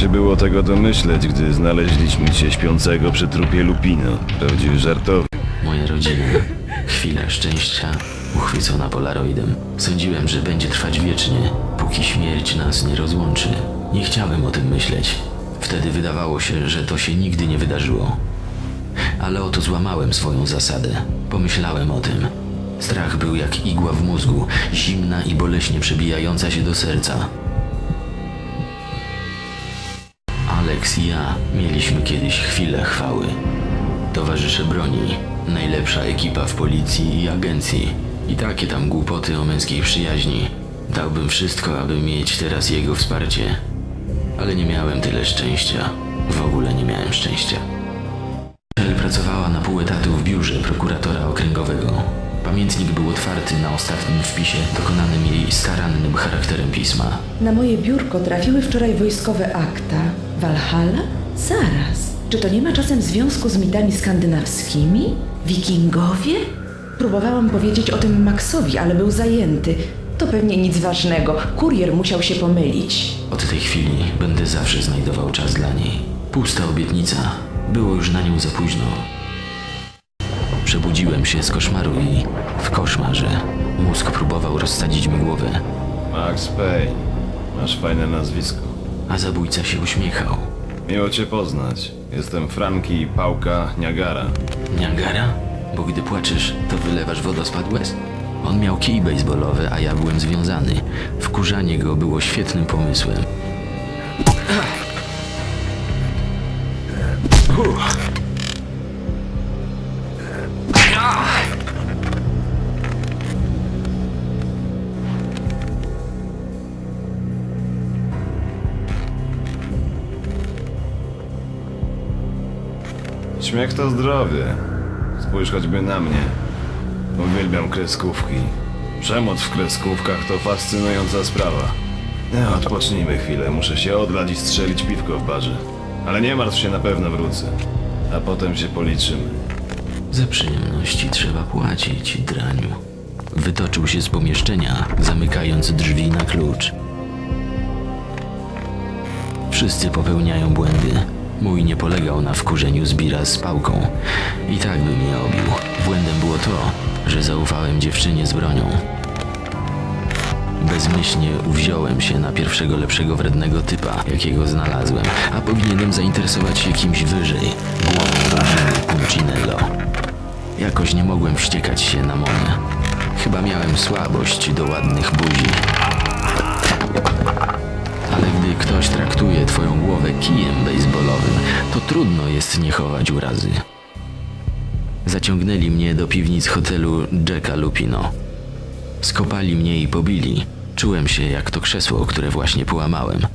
się było tego domyśleć, gdy znaleźliśmy cię śpiącego przy trupie Lupino. Prawdziwy żartowy. Moja rodzina. Chwila szczęścia, uchwycona polaroidem. Sądziłem, że będzie trwać wiecznie, póki śmierć nas nie rozłączy. Nie chciałem o tym myśleć. Wtedy wydawało się, że to się nigdy nie wydarzyło. Ale oto złamałem swoją zasadę. Pomyślałem o tym. Strach był jak igła w mózgu, zimna i boleśnie przebijająca się do serca. Alex i ja mieliśmy kiedyś chwilę chwały. Towarzysze broni, najlepsza ekipa w policji i agencji. I takie tam głupoty o męskiej przyjaźni. Dałbym wszystko, aby mieć teraz jego wsparcie. Ale nie miałem tyle szczęścia. W ogóle nie miałem szczęścia. Michelle pracowała na pół etatu w biurze prokuratora okręgowego. Pamiętnik był otwarty na ostatnim wpisie dokonanym jej starannym charakterem pisma. Na moje biurko trafiły wczoraj wojskowe akta. Walhalla? Zaraz. Czy to nie ma czasem związku z mitami skandynawskimi? Wikingowie? Próbowałam powiedzieć o tym Maxowi, ale był zajęty. To pewnie nic ważnego. Kurier musiał się pomylić. Od tej chwili będę zawsze znajdował czas dla niej. Pusta obietnica. Było już na nią za późno. Przebudziłem się z koszmaru i w koszmarze mózg próbował rozsadzić mi głowę, Max Payne. Masz fajne nazwisko. A zabójca się uśmiechał. Miło cię poznać. Jestem Franki Pałka Niagara. Niagara? Bo gdy płaczesz, to wylewasz wodospad łez. On miał kij baseballowy, a ja byłem związany. Wkurzanie go było świetnym pomysłem. Śmiech to zdrowie. Spójrz choćby na mnie. Uwielbiam kreskówki. Przemoc w kreskówkach to fascynująca sprawa. No, odpocznijmy chwilę. Muszę się odlać i strzelić piwko w barze. Ale nie martw się, na pewno wrócę. A potem się policzymy. Za przyjemności trzeba płacić, draniu. Wytoczył się z pomieszczenia, zamykając drzwi na klucz. Wszyscy popełniają błędy. Mój nie polegał na wkurzeniu zbira z pałką. I tak by mnie obił. Błędem było to, że zaufałem dziewczynie z bronią. Bezmyślnie uwziąłem się na pierwszego lepszego wrednego typa, jakiego znalazłem, a powinienem zainteresować się kimś wyżej, głową rodziny Puncinello. Jakoś nie mogłem wściekać się na Monę. Chyba miałem słabość do ładnych buzi. Ktoś traktuje twoją głowę kijem baseballowym, to trudno jest nie chować urazy. Zaciągnęli mnie do piwnic hotelu Jacka Lupino. Skopali mnie i pobili. Czułem się jak to krzesło, które właśnie połamałem.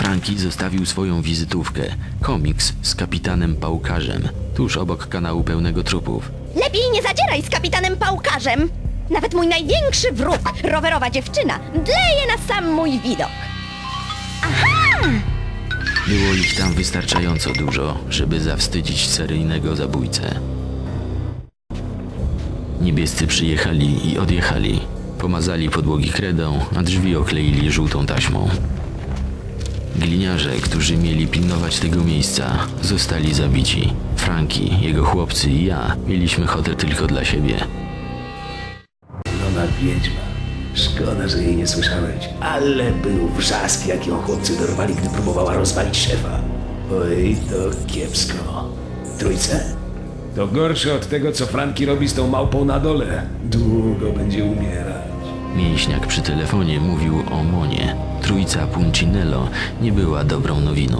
Franki zostawił swoją wizytówkę, komiks z kapitanem Pałkarzem, tuż obok kanału pełnego trupów. Lepiej nie zadzieraj z kapitanem Pałkarzem! Nawet mój największy wróg, rowerowa dziewczyna, dleje na sam mój widok. Było ich tam wystarczająco dużo, żeby zawstydzić seryjnego zabójcę. Niebiescy przyjechali i odjechali. Pomazali podłogi kredą, a drzwi okleili żółtą taśmą. Gliniarze, którzy mieli pilnować tego miejsca, zostali zabici. Franki, jego chłopcy i ja mieliśmy hotel tylko dla siebie. Ona wiedźma. Szkoda, że jej nie słyszałeś. Ale był wrzask, jak ją chłopcy dorwali, gdy próbowała rozwalić szefa. Oj, to kiepsko. Trójce? To gorsze od tego, co Franki robi z tą małpą na dole. Długo będzie umierać. Mięśniak przy telefonie mówił o Monie. Trójca Puncinello nie była dobrą nowiną.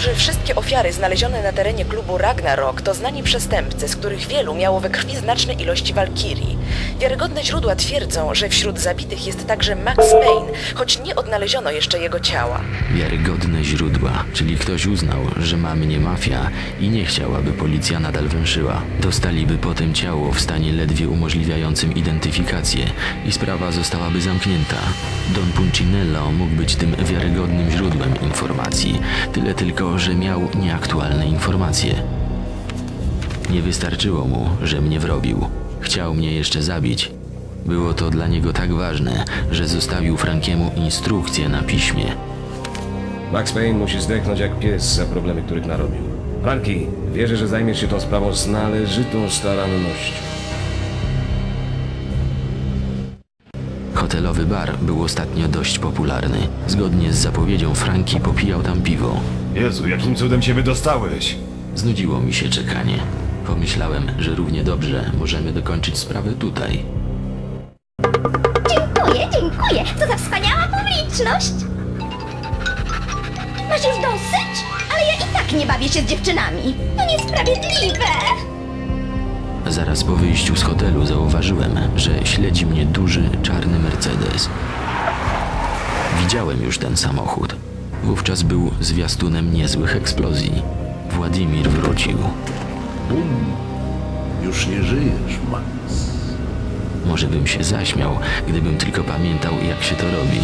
Że wszystkie ofiary znalezione na terenie klubu Ragnarok to znani przestępcy, z których wielu miało we krwi znaczne ilości walkirii. Wiarygodne źródła twierdzą, że wśród zabitych jest także Max Payne, choć nie odnaleziono jeszcze jego ciała. Wiarygodne źródła, czyli ktoś uznał, że ma mnie mafia i nie chciał, aby policja nadal węszyła. Dostaliby potem ciało w stanie ledwie umożliwiającym identyfikację i sprawa zostałaby zamknięta. Don Puncinello mógł być tym wiarygodnym źródłem tyle tylko, że miał nieaktualne informacje. Nie wystarczyło mu, że mnie wrobił. Chciał mnie jeszcze zabić. Było to dla niego tak ważne, że zostawił Frankiemu instrukcję na piśmie. Max Payne musi zdechnąć jak pies za problemy, których narobił. Franki, wierzę, że zajmiesz się tą sprawą z należytą starannością. Hotelowy bar był ostatnio dość popularny. Zgodnie z zapowiedzią Franki popijał tam piwo. Jezu, jakim cudem się wydostałeś? Znudziło mi się czekanie. Pomyślałem, że równie dobrze możemy dokończyć sprawę tutaj. Dziękuję, dziękuję. Co za wspaniała publiczność. Masz już dosyć? Ale ja i tak nie bawię się z dziewczynami. To niesprawiedliwe. Zaraz po wyjściu z hotelu zauważyłem, że śledzi mnie duży, czarny Mercedes. Widziałem już ten samochód. Wówczas był zwiastunem niezłych eksplozji. Władimir wrócił. Już nie żyjesz, Max. Może bym się zaśmiał, gdybym tylko pamiętał, jak się to robi.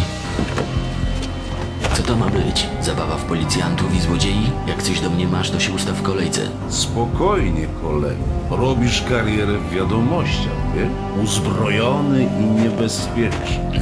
Co to ma być? Zabawa w policjantów i złodziei? Jak coś do mnie masz, to się ustaw w kolejce. Spokojnie, kolego. Robisz karierę w wiadomościach, wie? Uzbrojony i niebezpieczny.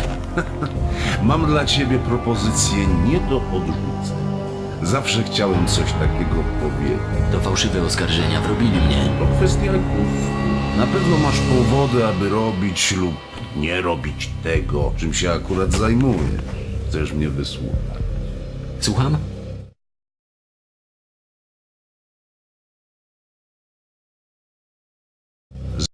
Mam dla ciebie propozycję nie do odrzucenia. Zawsze chciałem coś takiego powiedzieć. To fałszywe oskarżenia wrobili mnie. To kwestia gustu. Na pewno masz powody, aby robić lub nie robić tego, czym się akurat zajmujesz. Chcesz mnie wysłuchać? Słucham?